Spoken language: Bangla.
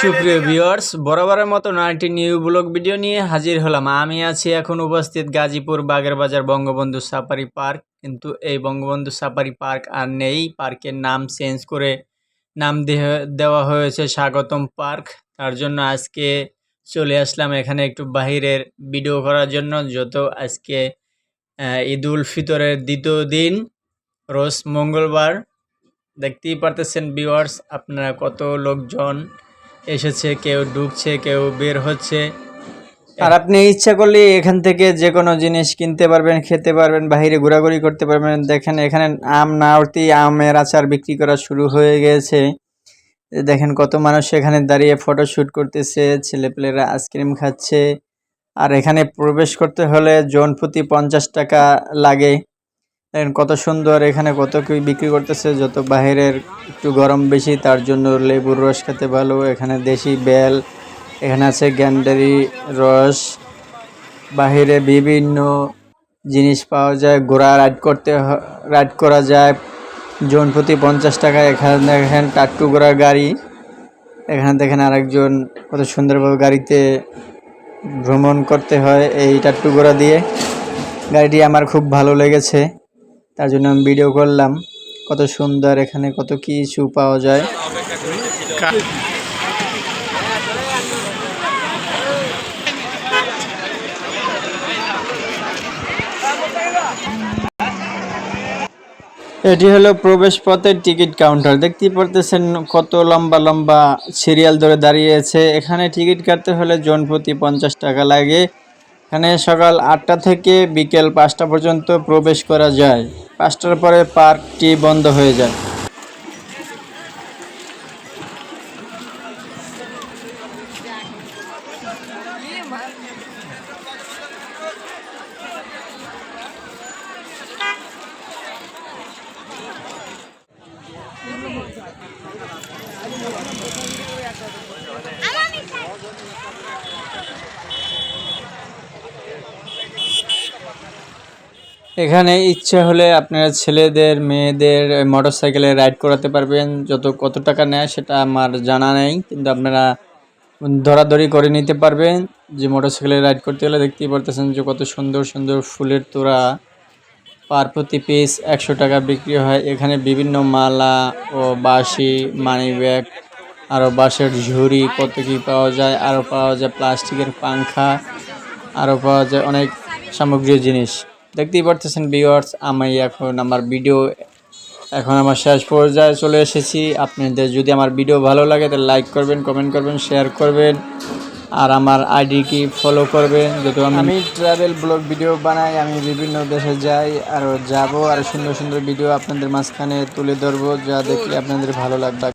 সুপ্রিয় ভিউয়ার্স বরাবরের মতো আরেকটি নিউ ব্লগ ভিডিও নিয়ে হাজির হলাম। আমি আছি এখন উপস্থিত গাজীপুর বাগের বাজার বঙ্গবন্ধু সাফারি পার্ক। কিন্তু এই বঙ্গবন্ধু সাফারি পার্ক আর নেই। পার্কের নাম চেঞ্জ করে নাম দেওয়া হয়েছে স্বাগতম পার্ক। তার জন্য আজকে চলে আসলাম এখানে একটু বাহিরের ভিডিও করার জন্য। যত আজকে আহ, ঈদ উল ফিতরের দ্বিতীয় দিন রোজ মঙ্গলবার দেখতেই পারতেছেন ভিউয়ার্স আপনারা কত লোকজন এসেছে, কেউ ঢুকছে, কেউ বের হচ্ছে। আর আপনি ইচ্ছা করলে এখান থেকে যে কোনো জিনিস কিনতে পারবেন, খেতে পারবেন বাইরে ঘোরাঘুরি করতে পারবেন। দেখেন, এখানে আম না উঠতেই আমের আচার বিক্রি করা শুরু হয়ে গেছে। দেখেন কত মানুষ এখানে দাঁড়িয়ে ফটো শ্যুট করতেছে, ছেলেপেলেরা আইসক্রিম খাচ্ছে। আর এখানে প্রবেশ করতে হলে জন প্রতি পঞ্চাশ টাকা লাগে। দেখেন কত সুন্দর এখানে কত কি বিক্রি করতেছে, যত বাইরের একটু গরম বেশি, তার জন্য লেবুর রস খেতে ভালো। এখানে দেশি বেল, এখানে আছে গ্যান্ডারি রস, বাহিরে বিভিন্ন জিনিস পাওয়া যায়, ঘোড়া রাইড করতে রাইড করা যায়। জন প্রতি পঞ্চাশ টাকা এখানে দেখেন টাট্টু ঘোড়ার গাড়ি। এখানে দেখেন আরেকজন কত সুন্দরভাবে গাড়িতে ভ্রমণ করতে হয় এই টাট্টু ঘোড়া দিয়ে। গাড়িটি আমার খুব ভালো লেগেছে। তার জন্য আমি ভিডিও করলাম। কত সুন্দর এখানে কত কিছু পাওয়া যায়। এটি হলো প্রবেশ পথের টিকিট কাউন্টার। দেখতেই পারতেছেন কত লম্বা লম্বা সিরিয়াল ধরে দাঁড়িয়েছে এখানে টিকিট কাটতে হলে জন প্রতি পঞ্চাশ টাকা লাগে। এখানে সকাল আটটা থেকে বিকেল পাঁচটা পর্যন্ত প্রবেশ করা যায়। পাঁচটার পরে পার্কটি বন্ধ হয়ে যায়। এখানে ইচ্ছা হলে আপনারা ছেলেদের, মেয়েদের মোটর সাইকেলে রাইড করাতে পারবেন। যত, কত টাকা নেয় সেটা আমার জানা নেই, কিন্তু আপনারা ধরাধরি করে নিতে পারবেন যে মোটর সাইকেলে রাইড করতে গেলে দেখতেই পারতেছেন যে কত সুন্দর সুন্দর ফুলের তোড়া। পার প্রতি পিস একশো টাকা বিক্রি হয়। এখানে বিভিন্ন মালা ও বাঁশি, মানি ব্যাগ আরও বাঁশের ঝুড়ি কত কী পাওয়া যায় আরও পাওয়া যায় প্লাস্টিকের পাংখা আরও পাওয়া যায় অনেক সামগ্রী জিনিস। দেখতেই পারতেছেন ভিউয়ার্স আমি এখন আমার ভিডিও এখন আমার শেষ পর্যায়ে চলে এসেছি। আপনাদের যদি আমার ভিডিও ভালো লাগে, তাহলে লাইক করবেন কমেন্ট করবেন শেয়ার করবেন। আর আমার আইডি কি ফলো করবেন যত আমি ট্রাভেল ব্লগ ভিডিও বানাই, আমি বিভিন্ন দেশে যাই, আর যাব, আর সুন্দর সুন্দর ভিডিও আপনাদের মাঝখানে তুলে ধরবো, যা দেখলে আপনাদের ভালো লাগবে।